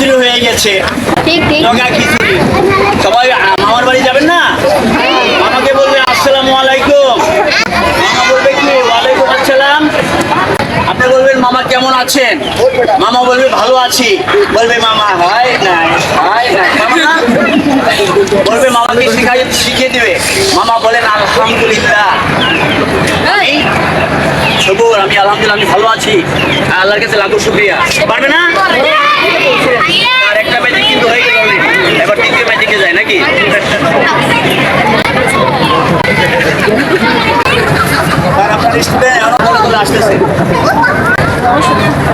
খিচুড়ি হয়ে গেছে। ঠিক খিচুড়ি। সবাই মামার বাড়ি যাবেন না? মামাকে বলবে আসসালামু আলাইকুম। মামা বলবে কি? ওয়ালাইকুম আসসালাম। আপনি বলবেন মামা কেমন আছেন? মামা বলবে ভালো আছি। বলবে মামা হয় নাই হাই নাই। মামা না? বলবে মামাকে শিখাই শিখিয়ে দিবে। মামা বলেন আলহামদুলিল্লাহ। সবুর আমি আলহামদুলিল্লাহ আমি ভালো আছি। আল্লাহর কাছে লাখো শুক্রিয়া। পারবে না? আর একটা ম্যাজিক কিন্তু হয়ে গেল। এবার ম্যাজিকে যায় নাকি? আসতেছে।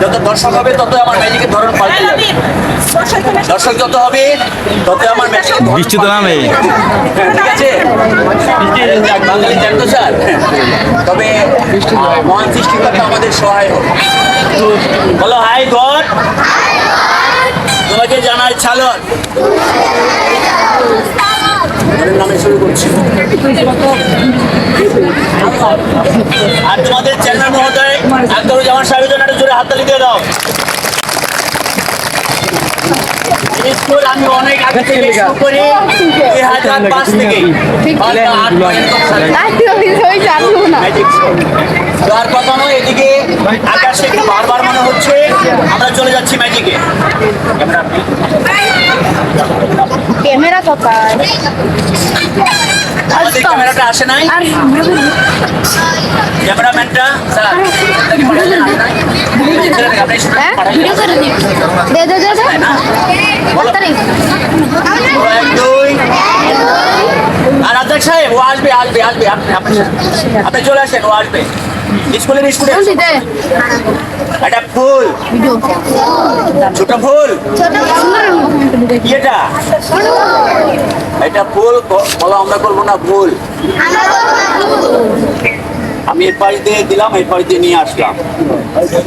যত দর্শক হবে তত আমার ম্যাজিকের ধরন পাল্টে যাবে। দর্শক যত হবে তত আমার ম্যাজিক বৃষ্টি তো নামে। ঠিক আছে? বাঙালি জানতো স্যার তবে মহান আমাদের সহায় হোক বলো হাই গড তোমাকে জানাই ছালন শুরু করছি আর তোমাদের চেয়ারম্যান মহোদয় আক্তারুজ্জামান সাহেবের জন্য একটা জোরে হাততালি দিয়ে দাও। স্কুল আমি অনেক আগে থেকে শুরু করি দুই হাজার পাঁচ থেকে আর এদিকে আকাশে একটু বারবার মনে হচ্ছে আমরা চলে যাচ্ছি ম্যাজিকে ক্যামেরা কোথায় আমাদের ক্যামেরাটা আসে নাই। ক্যামেরাম্যানটা স্যার হ্যাঁ ভিডিও করে দিই ও আসবে আসবে আসবে আপনি চলে আসেন আসবে স্কুলের একটা ফুল ছোট ফুল এটা এটা বলো আমরা করব না ভুল আমি এর দিয়ে দিলাম এর দিয়ে নিয়ে আসলাম।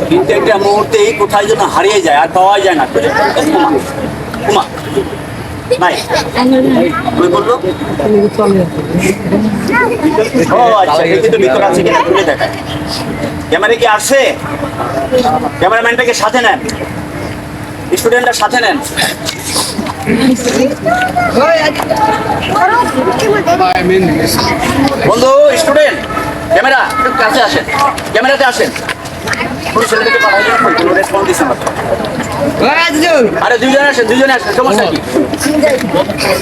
কিন্তু একটা মুহূর্তেই কোথায় যেন হারিয়ে যায়, আর পাওয়া যায় না। কুমা বলল আচ্ছা আছে ক্যামেরা কি সাথে নেন। সাথে নেন। বন্ধু, স্টুডেন্ট ক্যামেরা একটু কাছে আসেন। ক্যামেরাতে আসেন। ছেলেদেরকে পাঠাই রেসপন্স আরে দুইজনে আসেন দুইজনে আসেন সমস্যা কি?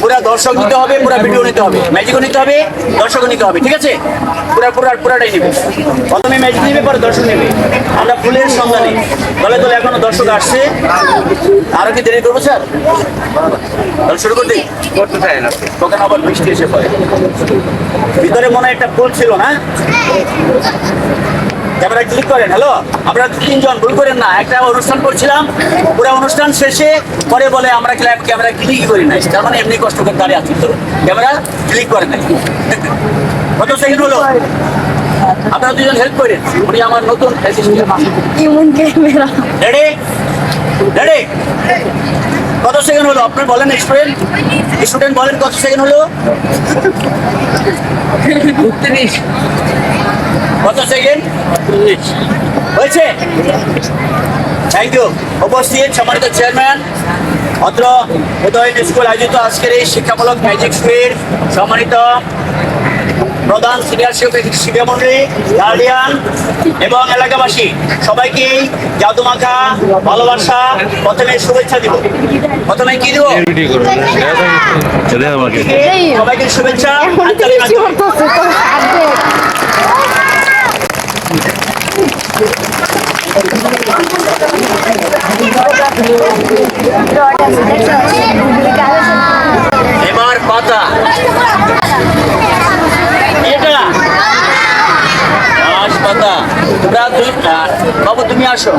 পুরা দর্শক নিতে হবে পুরা ভিডিও নিতে হবে। ম্যাজিকও নিতে হবে দর্শকও নিতে হবে ঠিক আছে? পুরা পুরা পুরাটাই নেবে। প্রথমে ম্যাজিক নেবে পরে দর্শক নেবে। আমরা ফুলের সন্ধানে। দলে দলে এখনও দর্শক আসছে। আরও কি দেরি করব স্যার? তাহলে শুরু করতে? করতে চাই না। তখন আবার বৃষ্টি এসে পড়ে। ভিতরে মনে হয় একটা ফুল ছিল না? ক্যামেরা ক্লিক করেন হ্যালো আপনারা তিনজন ভুল করেন না। একটা অনুষ্ঠান করছিলাম পুরো অনুষ্ঠান শেষে পরে বলে আমরা ক্যামেরা ক্যামেরা ক্লিক করি নাই। তার মানে এমনি কষ্ট করে দাঁড়িয়ে আছি। তো ক্যামেরা ক্লিক করে নাই। কত সেকেন্ড হলো? আপনারা দুজন হেল্প করেন। উনি আমার নতুন ক্যামেরা। রেডি রেডি কত সেকেন্ড হলো? আপনি বলেন স্টুডেন্ট স্টুডেন্ট বলেন কত সেকেন্ড হলো? কত সেকেন্ড হয়েছে? থ্যাংক ইউ উপস্থিত সম্মানিত চেয়ারম্যান অত্র উদয়ন স্কুল আয়োজিত আজকের এই শিক্ষামূলক ম্যাজিক শোয়ের সম্মানিত প্রধান সিনিয়র শিক্ষক শিক্ষা গার্ডিয়ান এবং এলাকাবাসী। সবাইকে জাদুমাখা ভালোবাসা প্রথমে শুভেচ্ছা দিব। প্রথমে কি দিব? সবাইকে শুভেচ্ছা এখন আন্তরিক কি আন্তরিক। করতেছে তোর হাতে এবার পাতা। এটা। পাতা। তোমরা দুই বাবু তুমি আসো।